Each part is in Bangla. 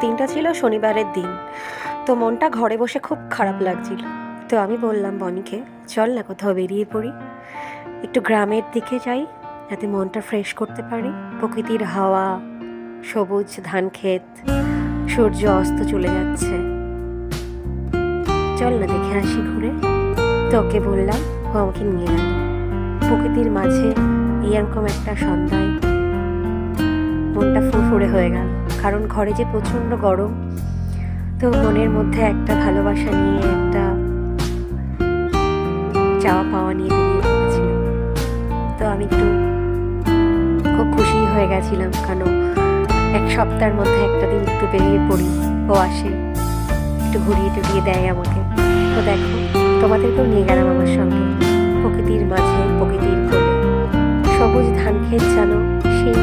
দিনটা ছিল শনিবারের দিন। তো মনটা ঘরে বসে খুব খারাপ লাগছিল। তো আমি বললাম, বনিকে, চল না কোথাও বেরিয়ে পড়ি। একটু গ্রামের দিকে যাই, যাতে মনটা ফ্রেশ করতে পারি। প্রকৃতির হাওয়া, সবুজ ধান ক্ষেত, সূর্য অস্ত চলে যাচ্ছে। চল না দেখে আসি ঘুরে। তো ওকে বললাম, ও আমাকে নিয়ে গেল প্রকৃতির মাঝে এরকম একটা সন্ধ্যায় মনটা ফুরফুরে হয়ে গেল। কারণ ঘরে যে প্রচণ্ড গরম, তো মনের মধ্যে একটা ভালোবাসা নিয়ে, একটা চাওয়া পাওয়া নিয়ে বেরিয়ে তো আমি একটু খুব খুশি হয়ে গেছিলাম কেন এক সপ্তাহের মধ্যে একটা দিন একটু বেরিয়ে পড়ি, ও আসে, একটু ঘুরিয়ে টুরিয়ে দেয় আমাকে। তো দেখো, তোমাদেরকেও নিয়ে গেলাম আমার সঙ্গে, প্রকৃতির মাঝে, প্রকৃতির কোলে। সবুজ ধান ক্ষেত জানো, সেই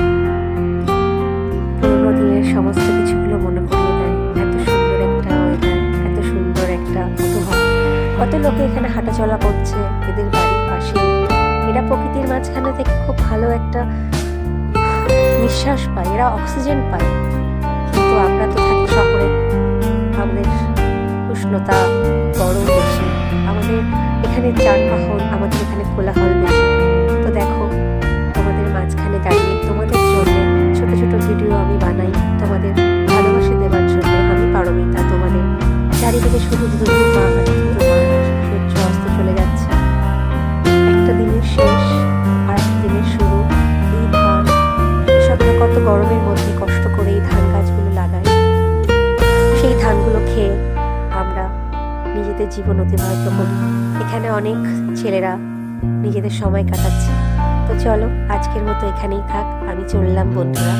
সমস্ত কিছুগুলো মনে করিয়ে দেয় এত সুন্দর একটা ওয়েদার এত সুন্দর একটা কত লোকে এখানে হাঁটাচলা করছে এদের বাড়ির পাশে। এরা প্রকৃতির মাঝখানে থেকে খুব ভালো একটা নিঃশ্বাস পায়, এরা অক্সিজেন পায়। কিন্তু আমরা তো থাকি শহরে। আমাদের উষ্ণতা গরম বেশি। আমাদের এখানে যানবাহন, আমাদের এখানে কোলাহল বানাই তোমাদের ভালোবাসা দেওয়ার জন্য আমি পারমিতা তোমাদের চারিদিকে শুধু সূর্য অস্ত চলে যাচ্ছে। একটা দিনের শেষ আর একটা দিনের শুরু, এই ধান কৃষকরা কত গরমের মধ্যে কষ্ট করে এই ধান গাছগুলো লাগায় সেই ধানগুলো খেয়ে আমরা নিজেদের জীবন অতিবাহিত করি। এখানে অনেক ছেলেরা নিজেদের সময় কাটাচ্ছে। তো চলো, আজকের মতো এখানেই থাক। আমি চললাম, বন্ধুরা।